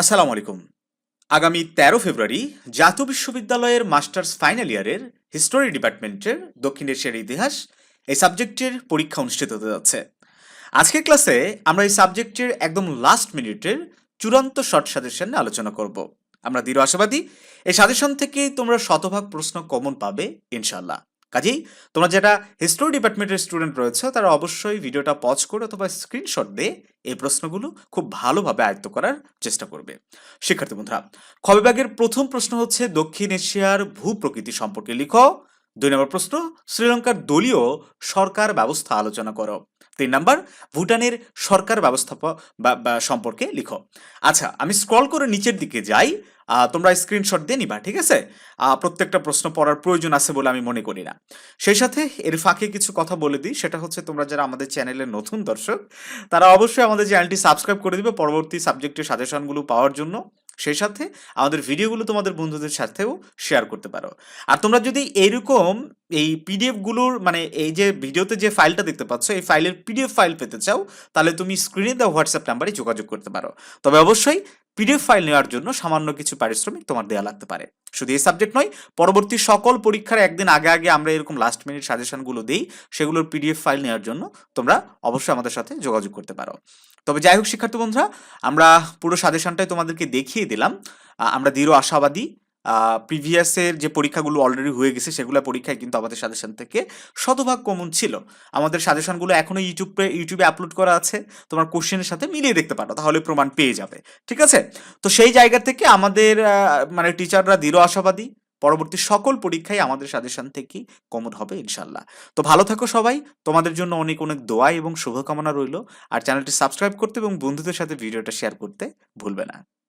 আসসালামু আলাইকুম। আগামী তেরো ফেব্রুয়ারি জাতীয় বিশ্ববিদ্যালয়ের মাস্টার্স ফাইনাল ইয়ারের হিস্টোরি ডিপার্টমেন্টের দক্ষিণ এশিয়ার ইতিহাস এই সাবজেক্টের পরীক্ষা অনুষ্ঠিত হতে যাচ্ছে। আজকের ক্লাসে আমরা এই সাবজেক্টের একদম লাস্ট মিনিটের চূড়ান্ত শর্ট সাজেশন নিয়ে আলোচনা করব। আমরা দৃঢ় আশাবাদী, এই সাজেশন থেকে তোমরা শতভাগ প্রশ্ন কমন পাবে ইনশাল্লাহ কাজেই তোমরা যেটা হিস্টোরি ডিপার্টমেন্টের স্টুডেন্ট রয়েছে, তারা অবশ্যই ভিডিওটা পজ করে অথবা স্ক্রিনশট দিয়ে এই প্রশ্নগুলো খুব ভালোভাবে আয়ত্ত করার চেষ্টা করবে। শিক্ষার্থী বন্ধুরা, খ বিভাগের প্রথম প্রশ্ন হচ্ছে, দক্ষিণ এশিয়ার ভূ প্রকৃতি সম্পর্কে লিখো। দুই নম্বর প্রশ্ন, শ্রীলঙ্কার দলীয় সরকার ব্যবস্থা আলোচনা করো। তিন নম্বর, ভুটানের সরকার ব্যবস্থা সম্পর্কে লিখো। আচ্ছা আমি স্ক্রল করে নিচের দিকে যাই। তোমরা স্ক্রিনশট দিয়ে নিবা, ঠিক আছে? প্রত্যেকটা প্রশ্ন পড়ার প্রয়োজন আছে বলে আমি মনে করি না। সেই সাথে এর ফাঁকে কিছু কথা বলে দিই, সেটা হচ্ছে তোমরা যারা আমাদের চ্যানেলের নতুন দর্শক, তারা অবশ্যই আমাদের চ্যানেলটি সাবস্ক্রাইব করে দিবে পরবর্তী সাবজেক্টের সাজেশনগুলো পাওয়ার জন্য। সেই সাথে আমাদের ভিডিওগুলো তোমাদের বন্ধুদের সাথেও শেয়ার করতে পারো। আর তোমরা যদি এইরকম এই পিডিএফগুলোর মানে এই যে ভিডিওতে যে ফাইলটা দেখতে পাচ্ছ, এই ফাইলের পিডিএফ ফাইল পেতে চাও, তাহলে তুমি স্ক্রিনে দেওয়া হোয়াটসঅ্যাপ নাম্বারে যোগাযোগ করতে পারো। তবে অবশ্যই পিডিএফ ফাইল নেওয়ার জন্য সামান্য কিছু পারিশ্রমিক তোমার দেওয়া লাগতে পারে। শুধু এই সাবজেক্ট নয়, পরবর্তী সকল পরীক্ষার একদিন আগে আগে আমরা এরকম লাস্ট মিনিট সাজেশনগুলো দিই, সেগুলোর পিডিএফ ফাইল নেওয়ার জন্য তোমরা অবশ্যই আমাদের সাথে যোগাযোগ করতে পারো। তবে যাই হোক শিক্ষার্থী বন্ধুরা, আমরা পুরো সাজেশনটাই তোমাদেরকে দেখিয়ে দিলাম। আমরা দৃঢ় আশাবাদী প্রিভিয়াসের যে পরীক্ষাগুলো অলরেডি হয়ে গেছে, সেগুলো পরীক্ষায় কিন্তু আমাদের সাজেশন থেকে শতভাগ কমন ছিল। আমাদের সাজেশনগুলো এখনও ইউটিউবে ইউটিউবে আপলোড করা আছে। তোমার কোশ্চেনের সাথে মিলিয়ে দেখতে পারো, তাহলে প্রমাণ পেয়ে যাবে। ঠিক আছে? তো সেই জায়গা থেকে আমাদের মানে টিচাররা দৃঢ় আশাবাদী। পরবর্তী সকল পরীক্ষায় আমাদের সাজেশন থেকেই কমন হবে ইনশাল্লাহ তো ভালো থাকো সবাই। তোমাদের জন্য অনেক অনেক দোয়া এবং শুভকামনা রইল। আর চ্যানেলটি সাবস্ক্রাইব করতে এবং বন্ধুদের সাথে ভিডিওটা শেয়ার করতে ভুলবে না।